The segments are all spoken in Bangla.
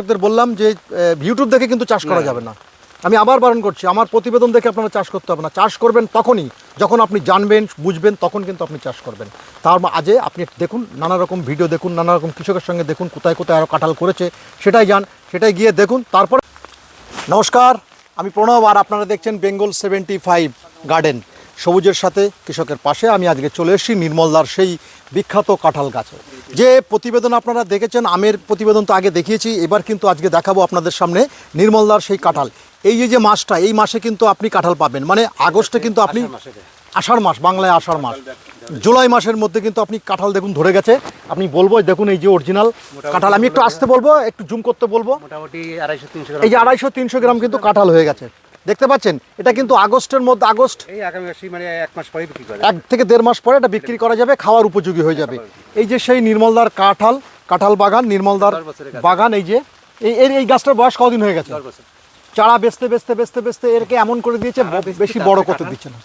দর্শকদের বললাম যে ইউটিউব দেখে কিন্তু চাষ করা যাবে না। আমি আবার বারণ করছি আমার প্রতিবেদন দেখে আপনারা চাষ করতে হবে না। চাষ করবেন তখনই যখন আপনি জানবেন বুঝবেন তখন কিন্তু আপনি চাষ করবেন। তার আজে আপনি দেখুন নানা রকম ভিডিও দেখুন নানা রকম কৃষকের সঙ্গে দেখুন কোথায় কোথায় আরও কাঁঠাল করেছে সেটাই যান সেটাই গিয়ে দেখুন তারপর নমস্কার আমি প্রণব আর আপনারা দেখছেন বেঙ্গল সেভেন্টি ফাইভ গার্ডেন। সবুজের সাথে কৃষকের পাশে আমি আজকে চলে এসেছি নির্মলদার সেই বিখ্যাত কাঁঠাল গাছে। যে প্রতিবেদন আপনারা দেখেছেন আমের প্রতিবেদন তো আগে দেখিয়েছি এবার কিন্তু আজকে দেখাবো আপনাদের সামনে নির্মলদার সেই কাঁঠাল। এই যে যে মাসটা এই মাসে কিন্তু আপনি কাঁঠাল পাবেন। মানে আগস্টে কিন্তু আপনি আষাঢ় মাস বাংলায় আষাঢ় মাস। জুলাই মাসের মধ্যে কিন্তু আপনি কাঁঠাল দেখুন ধরে গেছে। আপনি বলব দেখুন এই যে অরিজিনাল কাঁঠাল। আমি একটু আসতে বলব একটু জুম করতে বলব। মোটামুটি আড়াইশো তিনশো এই যে আড়াইশো তিনশো গ্রাম কিন্তু কাঁঠাল হয়ে গেছে। দেখতে পাচ্ছেন? এটা কিন্তু আগস্টের মধ্যে আগস্ট এই আগামী মানে এক মাস পরে বিক্রি করে এক থেকে দেড় মাস পরে এটা বিক্রি করা যাবে খাওয়ার উপযোগী হয়ে যাবে। এই যে সেই নির্মলদার কাঁঠাল কাঁঠাল বাগান নির্মলদার। বাগান এই যে এই এই- এই গাছটার বয়স কদিন হয়ে গেছে? চারা বেচতে বেচতে বেচতে বেচতে এরকে এমন করে দিয়েছে বেশি বড় করতে দিচ্ছে না।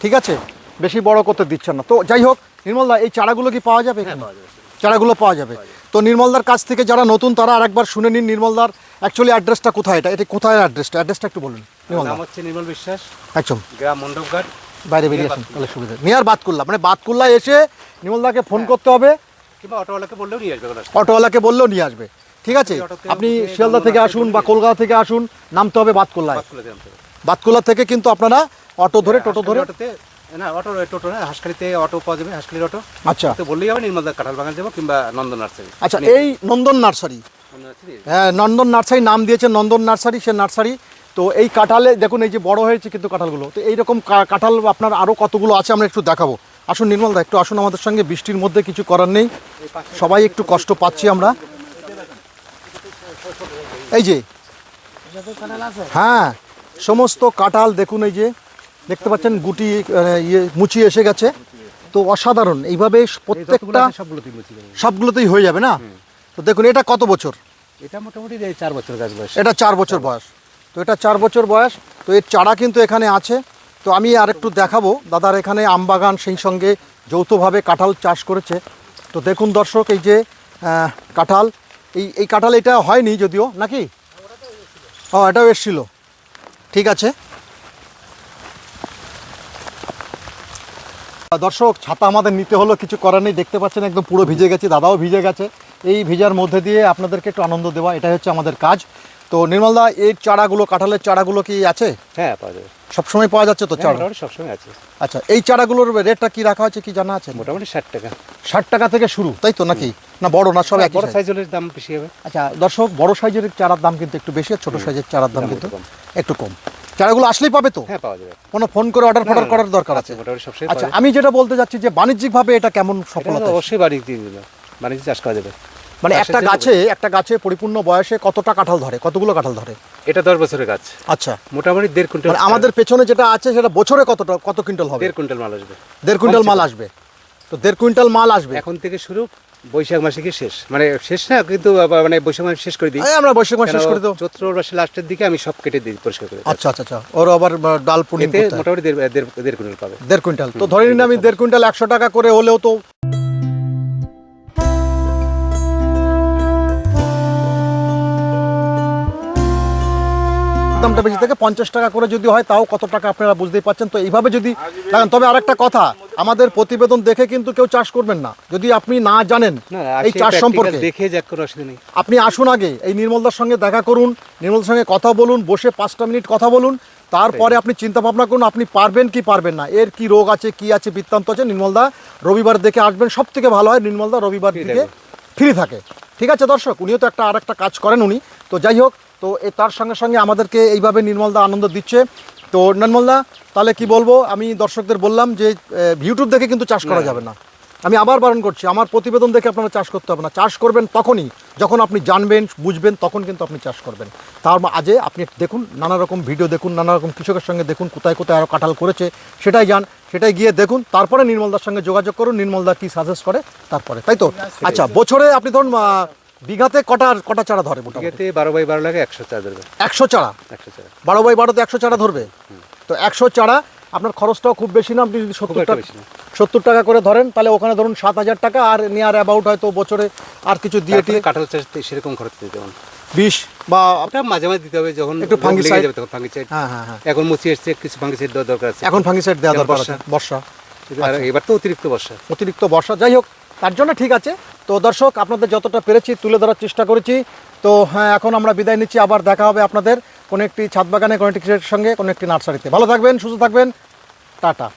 ঠিক আছে? বেশি বড় করতে দিচ্ছে না। তো যাই হোক নির্মলদা এই চারাগুলো কি পাওয়া যাবে এখানে? পাওয়া যাবে। চারাগুলো পাওয়া যাবে। তো নির্মলদার কাছ থেকে যারা নতুন তারা আরেকবার শুনে নিন নির্মলদার অ্যাকচুয়ালি অ্যাড্রেসটা কোথায় এটা? এটা কোথায় অ্যাড্রেসটা অ্যাড্রেসটা একটু বলুন নির্মলদা। নাম হচ্ছে নির্মল বিশ্বাস। একদম। গ্রাম মণ্ডপঘাট। বাইরে বেরিয়ে আসুন তাহলে সুবিধা নিয়ার বাতকুল্লা মানে বাতকুল্লা এসে নির্মলদাকে ফোন করতে হবে। কিংবা অটোওয়ালাকে বললেও নিয়ে আসবে অটোওয়ালাকে বললেও নিয়ে আসবে। ঠিক আছে? আপনি শিয়ালদা থেকে আসুন বা কলকাতা থেকে আসুন নামতে হবে বাতকুল্লায়। বাতকুল্লা থেকে কিন্তু আপনারা অটো ধরে টোটো ধরে না অটো টোটো না হাসখালিতে অটো পাওয়া যাবে হাসখালির অটো। আচ্ছা। তো বললেই হবে নির্মলদার কাঁঠাল বাগান যাব কিংবা নন্দন নার্সারি। আচ্ছা এই নন্দন নার্সারি। হ্যাঁ নন্দন নার্সারি নাম দিয়েছে নন্দন নার্সারি সে নার্সারি। তো এই কাঁঠালে দেখুন এই যে বড় হয়েছে কিন্তু কাঁঠালগুলো। তো এইরকম কাঁঠাল আপনার আরও কতগুলো আছে আমরা একটু দেখাবো। আসুন নির্মলদা একটু আসুন আমাদের সঙ্গে বৃষ্টির মধ্যে কিছু করার নেই। সবাই একটু কষ্ট পাচ্ছি আমরা। এই যে। হ্যাঁ সমস্ত কাঁঠাল দেখুন এই যে। দেখতে পাচ্ছেন গুটি ইয়ে মুচি এসে গেছে। তো অসাধারণ। এইভাবে প্রত্যেকটা সবগুলোতেই হয়ে যাবে না? তো দেখুন এটা কত বছর? এটা মোটামুটি চার বছর গাছ বয়স। এটা চার বছর বয়স। তো এটা চার বছর বয়স। তো এর চারা কিন্তু এখানে আছে। তো আমি আর একটু দেখাবো। দাদার এখানে আম বাগান সেই সঙ্গে যৌথভাবে কাঁঠাল চাষ করেছে। তো দেখুন দর্শক এই যে কাঁঠাল এই এই কাঁঠাল এটা হয়নি যদিও নাকি? ও এটাও এসছিল। ঠিক আছে। দর্শক ছাতা আমাদের নিতে হলো কিছু করার নেই দেখতে পাচ্ছেন একদম পুরো ভিজে গেছে দাদাও ভিজে গেছে। এই ভিজার মধ্যে দিয়ে আপনাদেরকে একটু আনন্দ দেওয়া এটাই হচ্ছে আমাদের কাজ। তো নির্মলদা এই চারাগুলো কাঁঠালের চারাগুলো কি আছে? হ্যাঁ পাওয়া যাবে। সবসময় পাওয়া যাচ্ছে তো হ্যাঁ, চারা? সবসময় আছে। আচ্ছা এই চারাগুলোর রেটটা কি রাখা আছে কি জানা আছে? মোটামুটি ষাট টাকা। ষাট টাকা থেকে শুরু তাই তো নাকি? না বড় না সব একই বড় size? সাইজ হলে দাম বেশি হবে। আচ্ছা দর্শক বড় সাইজের চারার দাম কিন্তু একটু বেশি আর ছোট সাইজের চারার দাম কিন্তু একটু কম। চারাগুলো আসলেই পাবে তো? হ্যাঁ পাওয়া যাবে। কোনো ফোন করে অর্ডার ফর্ডার করার দরকার আছে মোটামুটি আচ্ছা আমি যেটা বলতে যাচ্ছি যে বাণিজ্যিকভাবে এটা কেমন সফলতা অবশ্যই বাড়ি দিয়ে দিল। বাণিজ্য চাষ করা যাবে। মানে একটা গাছে একটা গাছে পরিপূর্ণ বয়সে কতটা কাঁঠাল ধরে? কতগুলো কাঁঠাল ধরে? এটা দশ বছরের গাছ। আচ্ছা। মোটামুটি দেড় কুইন্টাল মানে আমাদের পেছনে যেটা আছে সেটা বছরে কতটা কত কুইন্টাল হবে? দেড় কুইন্টাল মাল আসবে। দেড় কুইন্টাল মাল আসবে। তো দেড় কুইন্টাল মাল আসবে। এখন থেকে শুরু বৈশাখ মাসে কি শেষ? মানে শেষ না কিন্তু মানে বৈশাখ মাসে শেষ করে দিই। আমরা বৈশাখ মাসে শেষ করে দেবো। চৈত্র মাসে লাস্টের দিকে আমি সব কেটে দিই পরিষ্কার করে আচ্ছা আচ্ছা আচ্ছা। ওর আবার ডাল পুনিং এতে করতে হয়। মোটামুটি দেড় কুইন্টাল পাবে। দেড় কুইন্টাল। তো ধরে নিন আমি দেড় কুইন্টাল একশো টাকা করে হলেও তো দামটা বেশি থেকে পঞ্চাশ টাকা করে যদি হয় তাও কত টাকা আপনারা বুঝতেই পারছেন? তো এইভাবে যদি লাগান তবে আরেকটা কথা আমাদের প্রতিবেদন দেখে কিন্তু কেউ চাষ করবেন না। যদি আপনি না জানেন এই চাষ সম্পর্কে। দেখে যাক কোনো অসুবিধা নেই। আপনি আসুন আগে এই নির্মলদার সঙ্গে দেখা করুন নির্মলদার সঙ্গে কথা বলুন বসে পাঁচটা মিনিট কথা বলুন তারপরে আপনি চিন্তা ভাবনা করুন আপনি পারবেন কি পারবেন না। এর কি রোগ আছে কি আছে বৃত্তান্ত আছে নির্মলদা রবিবার দেখে আসবেন সব থেকে ভালো হয় নির্মলদা রবিবার থেকে। ফ্রি থাকে। ঠিক আছে দর্শক উনিও তো একটা আর একটা কাজ করেন উনি। তো যাই হোক তো এ তার সঙ্গে সঙ্গে আমাদেরকে এইভাবে নির্মলদা আনন্দ দিচ্ছে। তো নির্মলদা তাহলে কি বলব? আমি দর্শকদের বললাম যে ইউটিউব দেখে কিন্তু চাষ করা যাবে না। আমি আবার বারণ করছি আমার প্রতিবেদন দেখে আপনারা চাষ করতে হবে না। চাষ করবেন তখনই যখন আপনি জানবেন বুঝবেন তখন কিন্তু আপনি চাষ করবেন। তার আজে আপনি দেখুন নানা রকম ভিডিও দেখুন নানা রকম কৃষকের সঙ্গে দেখুন কোথায় কোথায় আরও কাঁঠাল করেছে সেটাই যান সেটাই গিয়ে দেখুন তারপরে নির্মলদার সঙ্গে যোগাযোগ করুন নির্মলদা কী সাজেস্ট করে তারপরে তাই তো? আচ্ছা বছরে আপনি ধরুন বিঘাতে কটা কটা চারা ধরে এতে বারো বাই বারো লাগে একশো চা ধরবে। একশো চারা? একশো চা বারো বাই বারোতে একশো চারা ধরবে? তো একশো চারা আপনার খরচটাও খুব বেশি না? আপনি যদি সত্তর টাকা সত্তর টাকা করে ধরেন তাহলে ওখানে ধরুন সাত হাজার টাকা আর নিয়ার অ্যাবাউট হয়তো বছরে আর কিছু দিয়ে টিয়ে কাঁঠাল চাষ সেরকম খরচ দিতে যেমন বিষ বা ওটা মাঝে মাঝে দিতে হবে যখন একটু fungicide- লেগে যাবে তখন ফাঙ্গিসাইড হ্যাঁ হ্যাঁ হ্যাঁ। এখন মুচি এসছে কিছু ফাঙ্গিসাইড দেওয়া দরকার আছে। এখন ফাঙ্গিসাইড দেওয়া দরকার বর্ষা। আছে বর্ষা এবার তো অতিরিক্ত বর্ষা। অতিরিক্ত বর্ষা। যাই হোক তার জন্য ঠিক আছে। তো দর্শক, আপনাদের যতটা পেরেছি তুলে ধরার চেষ্টা করেছি। তো হ্যাঁ এখন আমরা বিদায় নিচ্ছি। আবার দেখা হবে আপনাদের কোনো একটি ছাদ বাগানে, কোনো একটি সঙ্গে, কোনো একটি নার্সারিতে। ভালো থাকবেন, সুস্থ থাকবেন। টাটা।